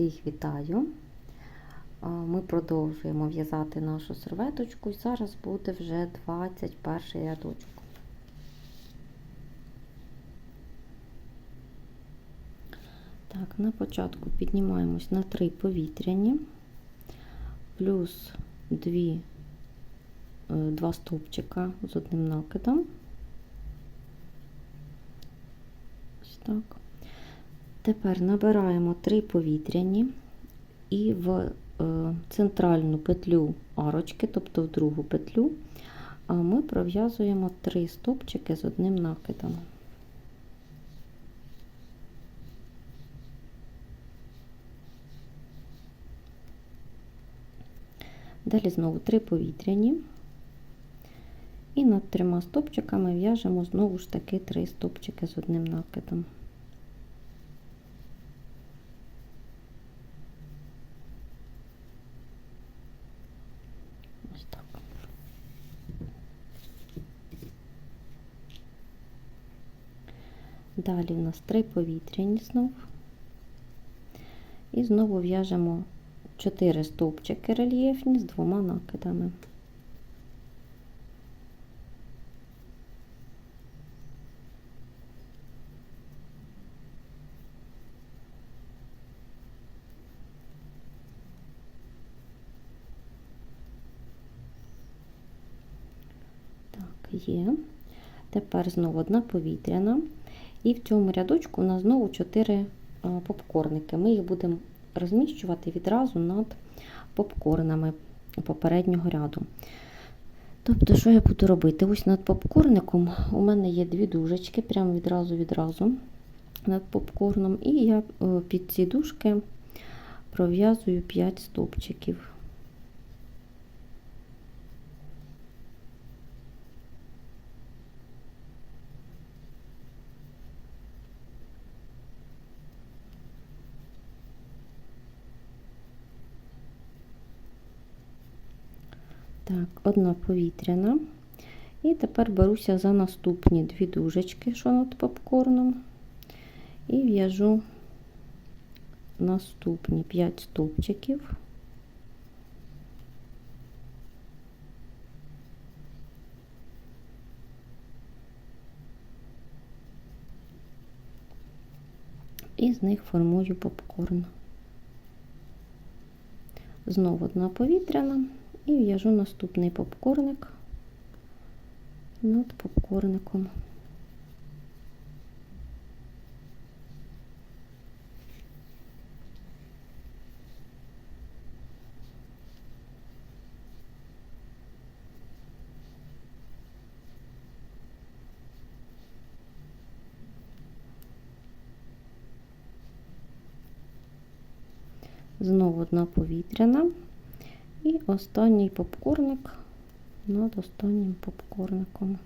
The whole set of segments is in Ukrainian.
Всіх вітаю! Ми продовжуємо в'язати нашу серветочку і зараз буде вже 21 рядочок. Так, на початку піднімаємось на 3 повітряні, плюс 2, 2 стовпчика з одним накидом. Ось так. Тепер набираємо 3 повітряні і в е, центральну петлю арочки, тобто в другу петлю, ми пров'язуємо 3 стопчики з одним накидом. Далі знову 3 повітряні. І над трьома стопчиками в'яжемо знову ж таки 3 стопчики з одним накидом. Далі у нас три повітряні знов. І знову в'яжемо 4 стовпчики рельєфні з двома накидами. Так, є. Тепер знову одна повітряна. І в цьому рядочку у нас знову 4 попкорники. Ми їх будемо розміщувати відразу над попкорнами попереднього ряду. Тобто, що я буду робити? Ось над попкорником у мене є дві дужечки, прямо відразу-відразу над попкорном, і я під ці дужки пров'язую 5 стовпчиків. Так, одна повітряна. І тепер беруся за наступні дві дужечки, що над попкорном, і в'яжу наступні 5 стовпчиків. І з них формую попкорн. Знову одна повітряна. І в'яжу наступний попкорник над попкорником. Знову одна повітряна. І останній попкорник над останнім попкорником.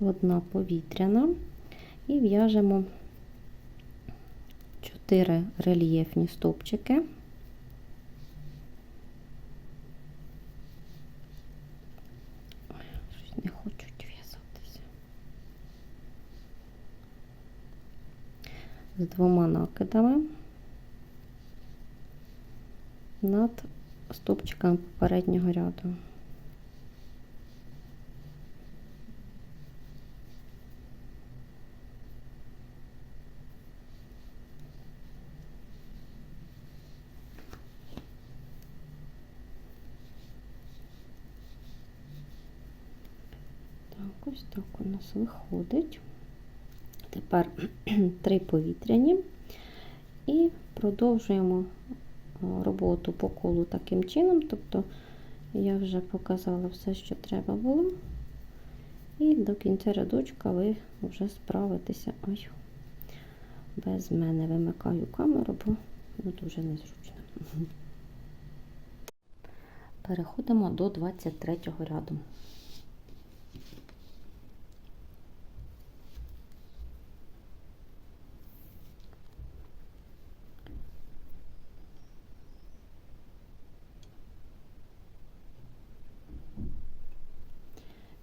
Одна повітряна і в'яжемо 4 рельєфні стовпчики. Не хочуть в'язатися. З двома накидами над стовпчиками попереднього ряду. Так, ось так у нас виходить. Тепер три повітряні і продовжуємо роботу по колу таким чином. Тобто я вже показала все, що треба було. І до кінця рядочка ви вже справитеся. Ой, без мене вимикаю камеру, бо ну, дуже незручно. Переходимо до 23 ряду.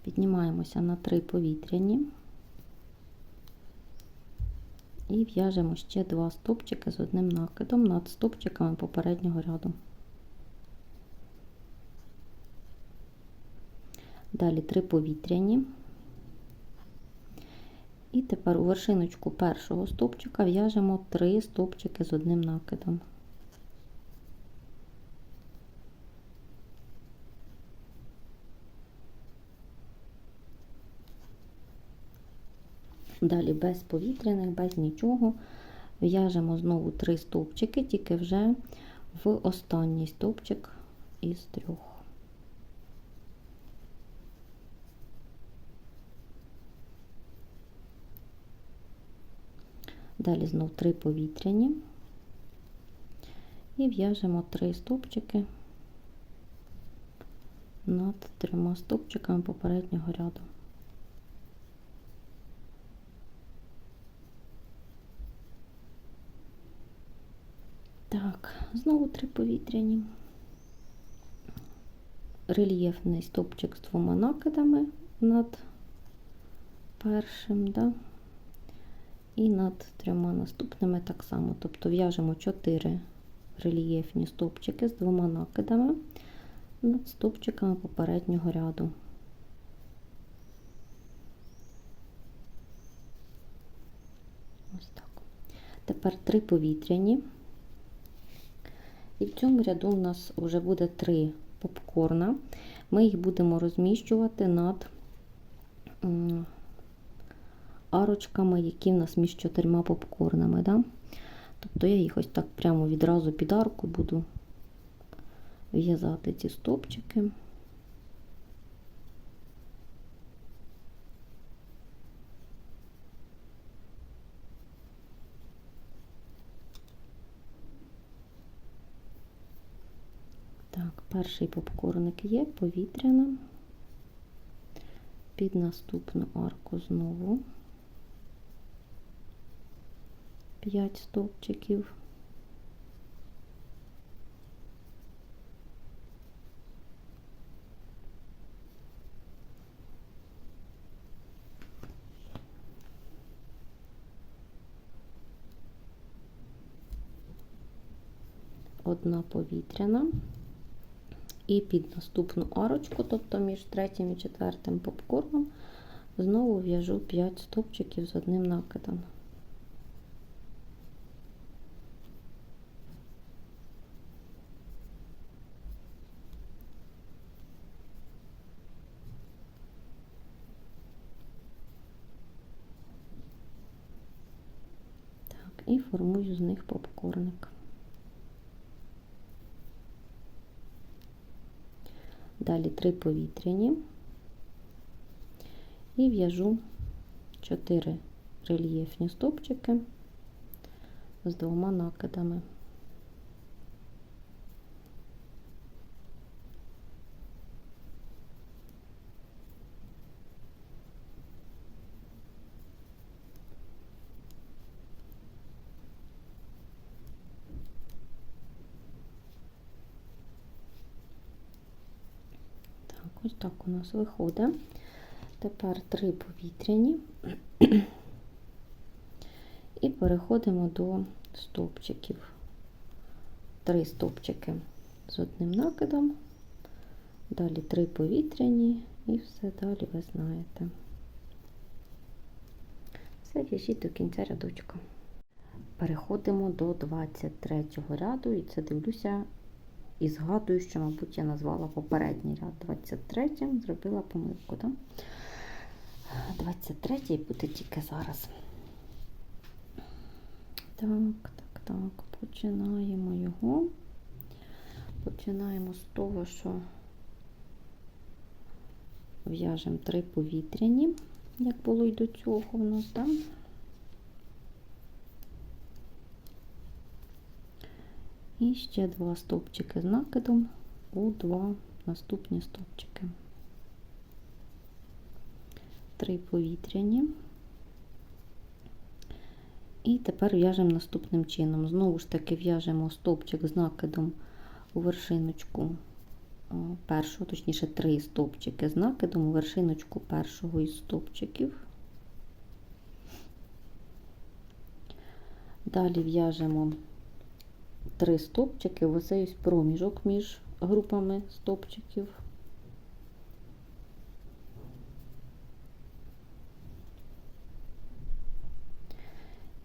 Піднімаємося на три повітряні і в'яжемо ще два стовпчики з одним накидом над стовпчиками попереднього ряду. Далі три повітряні. І тепер у вершиночку першого стовпчика в'яжемо три стовпчики з одним накидом. Далі без повітряних, без нічого. В'яжемо знову три стовпчики, тільки вже в останній стовпчик із трьох. Далі знов три повітряні і в'яжемо три стовпчики над трьома стовпчиками попереднього ряду. Так, знову три повітряні. Рельєфний стовпчик з двома накидами над першим, да? і над трьома наступними так само. Тобто в'яжемо 4 рельєфні стовпчики з двома накидами над стовпчиками попереднього ряду. Ось так. Тепер три повітряні. І в цьому ряду у нас вже буде три попкорна. Ми їх будемо розміщувати над арочками, які в нас між чотирма попкорнами. Да? Тобто я їх ось так прямо відразу під арку буду в'язати ці стопчики. Так, перший попкорник є, повітряна. Під наступну арку знову 5 стовпчиків. Одна повітряна. І під наступну арочку, тобто між третім і четвертим попкорном, знову в'яжу 5 стовпчиків з одним накидом. Так, і формую з них попкорник. Далі три повітряні і в'яжу 4 рельєфні стовпчики з двома накидами. Ось так у нас виходить. Тепер три повітряні і переходимо до стовпчиків. Три стовпчики з одним накидом, далі три повітряні і все далі ви знаєте. Все в'яжіть до кінця рядочка. Переходимо до 23 ряду, і це дивлюся і згадую, що, мабуть, я назвала попередній ряд 23 зробила помилку. Так? 23 буде тільки зараз. Так, так, так, починаємо його. Починаємо з того, що в'яжемо три повітряні, як було й до цього в нас, так? І ще два стовпчики з накидом у два наступні стовпчики. Три повітряні. І тепер в'яжемо наступним чином. Знову ж таки в'яжемо стовпчик з накидом у вершиночку першого, точніше, три стовпчики з накидом у вершиночку першого із стовпчиків. Далі в'яжемо три стовпчики в оцей проміжок між групами стовпчиків.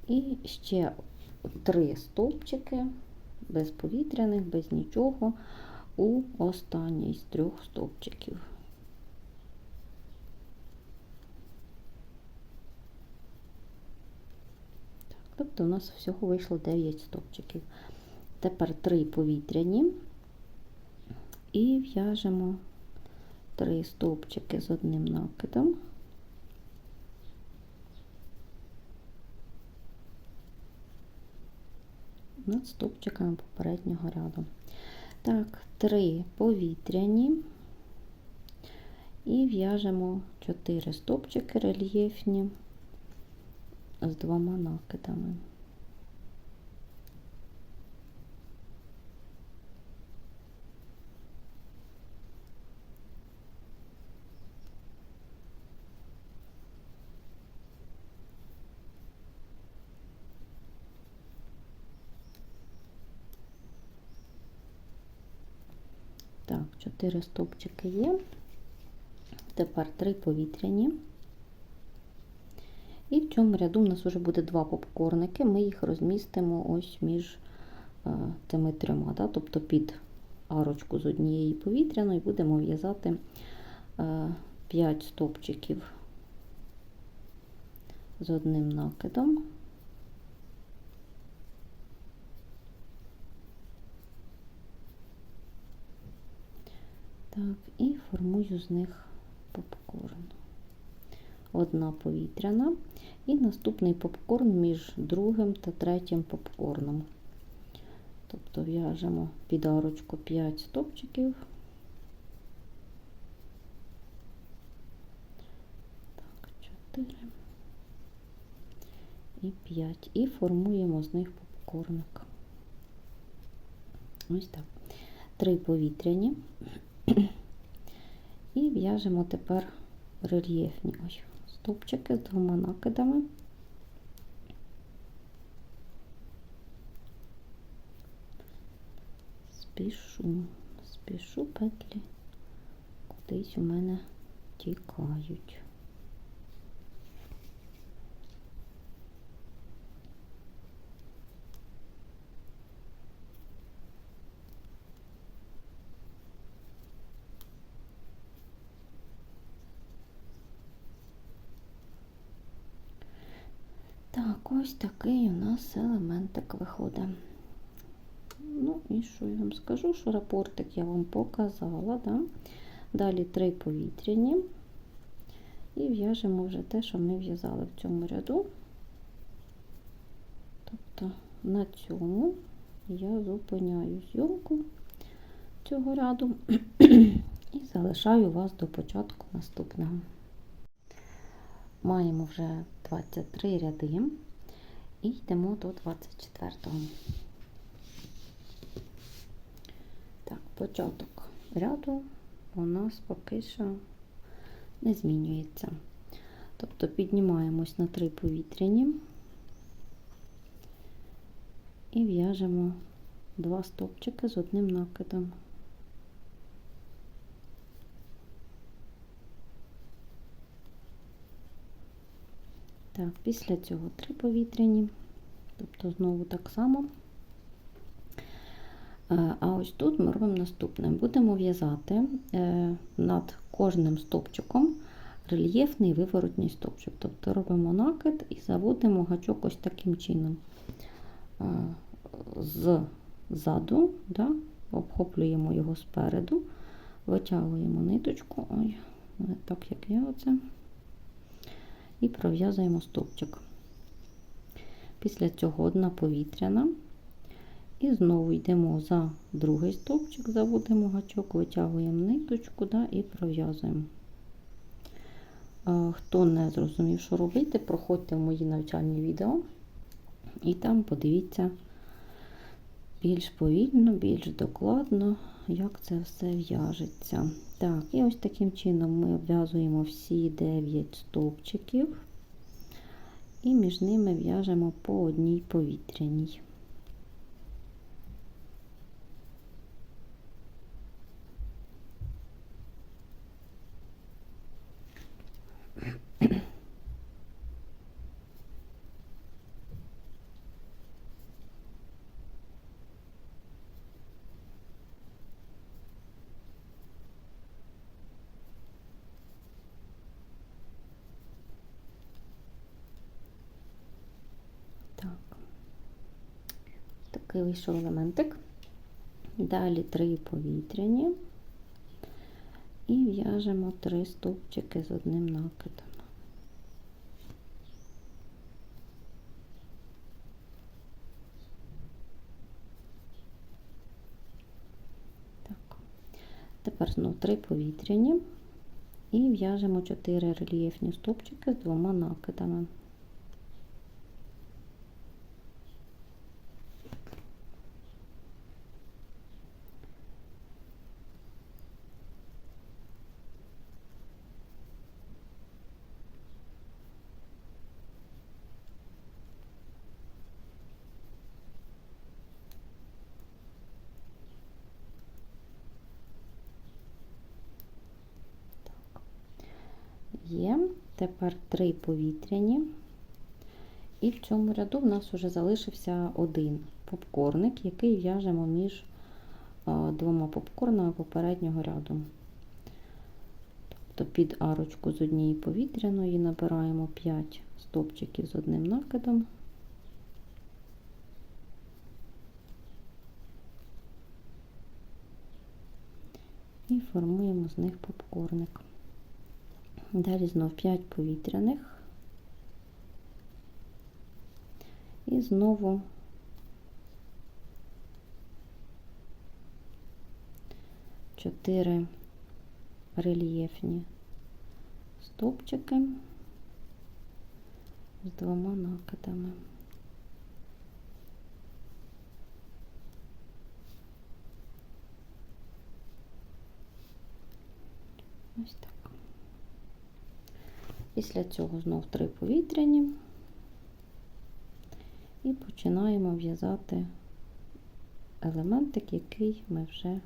І ще три стовпчики без повітряних, без нічого у останній з трьох стовпчиків. Тобто у нас всього вийшло 9 стовпчиків. Тепер 3 повітряні і в'яжемо 3 стовпчики з одним накидом. над стовпчиками попереднього ряду. Так, 3 повітряні і в'яжемо 4 стовпчики рельєфні з двома накидами. Так, 4 стовпчики є. Тепер 3 повітряні. І в цьому ряду у нас вже буде два попкорники. Ми їх розмістимо ось між е, тими трьома, да? тобто під арочку з однієї повітряної будемо в'язати е, 5 стовпчиків з одним накидом. Так, і формую з них попкорн. Одна повітряна, і наступний попкорн між другим та третім попкорном. Тобто в'яжемо під арочку 5 стопчиків. Так, 4 і 5. І формуємо з них попкорник. Ось так. Три повітряні. І в'яжемо тепер рельєфні ось стовпчики з двома накидами. Спішу, спішу петлі, кудись у мене тікають. Так, ось такий у нас елементик виходить. Ну, і що я вам скажу, що рапортик я вам показала. Да? Далі три повітряні. І в'яжемо вже те, що ми в'язали в цьому ряду. Тобто на цьому я зупиняю зйомку цього ряду і залишаю вас до початку наступного. Маємо вже 23 ряди і йдемо до 24-го. Так, початок ряду у нас поки що не змінюється. Тобто піднімаємось на 3 повітряні і в'яжемо два стовпчики з одним накидом. Так, після цього три повітряні, тобто знову так само. Е, а ось тут ми робимо наступне: будемо в'язати е, над кожним стовпчиком рельєфний виворотній стовпчик. Тобто робимо накид і заводимо гачок ось таким чином. Е, ззаду, да, обхоплюємо його спереду, витягуємо ниточку, ой, не так як я оце і пров'язуємо стовпчик. Після цього одна повітряна. І знову йдемо за другий стовпчик, заводимо гачок, витягуємо ниточку да, і пров'язуємо. Хто не зрозумів, що робити, проходьте в мої навчальні відео, і там подивіться, більш повільно, більш докладно, як це все в'яжеться. Так, і ось таким чином ми обв'язуємо всі 9 стовпчиків і між ними в'яжемо по одній повітряній. Так. Вийшов елементик. Далі три повітряні і в'яжемо три стовпчики з одним накидом. Тепер знову три повітряні і в'яжемо чотири рельєфні стовпчики з двома накидами. Є. Тепер три повітряні. І в цьому ряду в нас вже залишився один попкорник, який в'яжемо між двома попкорнами попереднього ряду. Тобто під арочку з однієї повітряної набираємо 5 стопчиків з одним накидом. І формуємо з них попкорник. Далі знов 5 повітряних. І знову чотири рельєфні стовпчики з двома накидами. Ось так. Після цього знов три повітряні і починаємо в'язати елементик, який ми вже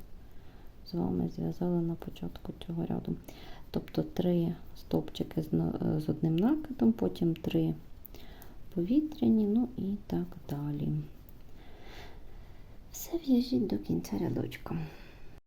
з вами зв'язали на початку цього ряду. Тобто три стовпчики з одним накидом, потім три повітряні, ну і так далі. Все в'яжіть до кінця рядочка.